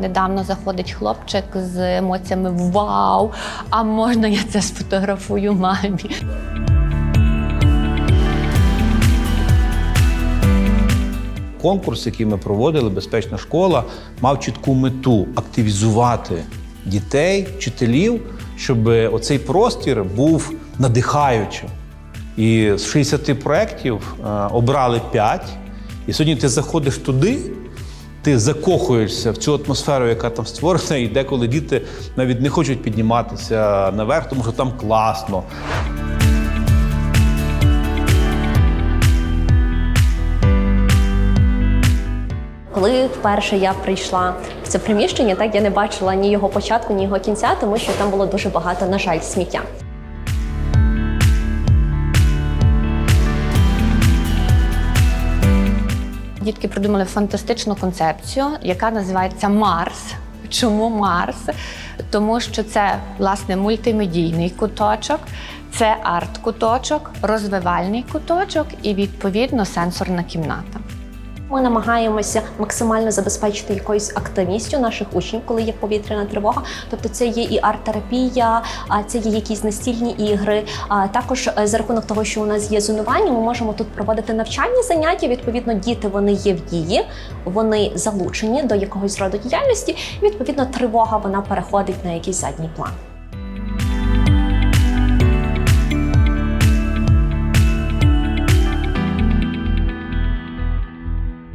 Недавно заходить хлопчик з емоціями Вау! А можна я це сфотографую мамі? Конкурс, який ми проводили, безпечна школа, мав чітку мету активізувати дітей, вчителів, щоб оцей простір був надихаючим. І з 60 проєктів е, обрали 5. І сьогодні ти заходиш туди, ти закохуєшся в цю атмосферу, яка там створена, і деколи діти навіть не хочуть підніматися наверх, тому що там класно. Коли вперше я прийшла в це приміщення, так я не бачила ні його початку, ні його кінця, тому що там було дуже багато, на жаль, сміття. Дітки придумали фантастичну концепцію, яка називається Марс. Чому Марс? Тому що це власне мультимедійний куточок, це арт-куточок, розвивальний куточок і відповідно сенсорна кімната. Ми намагаємося максимально забезпечити якоюсь активністю наших учнів, коли є повітряна тривога. Тобто, це є і арт-терапія, це є якісь настільні ігри. Також е, за рахунок того, що у нас є зонування, ми можемо тут проводити навчальні заняття. Відповідно, діти вони є в дії, вони залучені до якогось роду діяльності. Відповідно, тривога вона переходить на якийсь задній план.